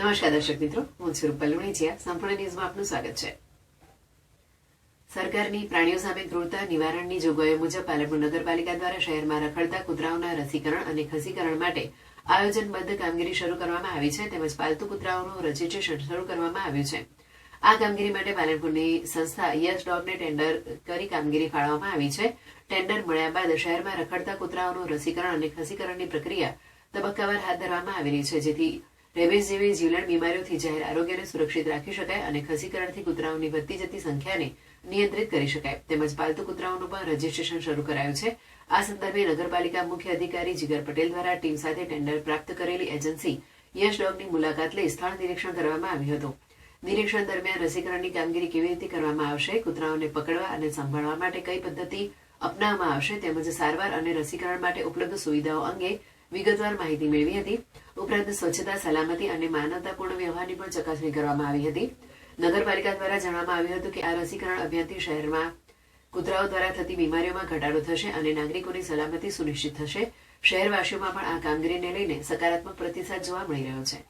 નમસ્કાર દર્શક મિત્રો, હું છું રૂપલ લુણીચિયા સંપૂર્ણ ન્યૂઝમાં આપનું સ્વાગત છે. સરકારની પ્રાણીઓ સામે ક્રૂરતા નિવારણની જોગવાઈઓ મુજબ પાલનપુર નગરપાલિકા દ્વારા શહેરમાં રખડતા કૂતરાઓના રસીકરણ અને ખસીકરણ માટે આયોજનબદ્ધ કામગીરી શરૂ કરવામાં આવી છે. તેમજ પાલતુ કૂતરાઓનું રજીસ્ટ્રેશન શરૂ કરવામાં આવ્યું છે. આ કામગીરી માટે પાલનપુરની સંસ્થા યસ ડોગને ટેન્ડર કરી કામગીરી ફાળવવામાં આવી છે. ટેન્ડર મળ્યા બાદ શહેરમાં રખડતા કૂતરાઓનું રસીકરણ અને ખસીકરણની પ્રક્રિયા તબક્કાવાર હાથ ધરવામાં આવી રહી છે, જેથી રેબીઝ જેવી જીવલેણ બીમારીઓથી જાહેર આરોગ્યને સુરક્ષિત રાખી શકાય અને ખસીકરણથી કૂતરાઓની વધતી જતી સંખ્યાને નિયંત્રિત કરી શકાય. તેમજ પાલતુ કૂતરાઓનું પણ રજીસ્ટ્રેશન શરૂ કરાયું છે. આ સંદર્ભે નગરપાલિકા મુખ્ય અધિકારી જીગર પટેલ દ્વારા ટીમ સાથે ટેન્ડર પ્રાપ્ત કરેલી એજન્સી યશ ડોગની મુલાકાત લઈ સ્થળ નિરીક્ષણ કરવામાં આવ્યું હતું. નિરીક્ષણ દરમિયાન રસીકરણની કામગીરી કેવી રીતે કરવામાં આવશે, કૂતરાઓને પકડવા અને સંભાળવા માટે કઈ પદ્ધતિ અપનાવવામાં આવશે તેમજ સારવાર અને રસીકરણ માટે ઉપલબ્ધ સુવિધાઓ અંગે વિગતવાર માહિતી મેળવી હતી. ઉપરાંત સ્વચ્છતા, સલામતી અને માનવતાપૂર્ણ વ્યવહારની પણ ચકાસણી કરવામાં આવી હતી. નગરપાલિકા દ્વારા જણાવવામાં આવ્યું હતું કે આ રસીકરણ અભિયાનથી શહેરમાં કૂતરાઓ દ્વારા થતી બીમારીઓમાં ઘટાડો થશે અને નાગરિકોની સલામતી સુનિશ્ચિત થશે. શહેરવાસીઓમાં પણ આ કામગીરીને લઈને સકારાત્મક પ્રતિસાદ જોવા મળી રહ્યો છે.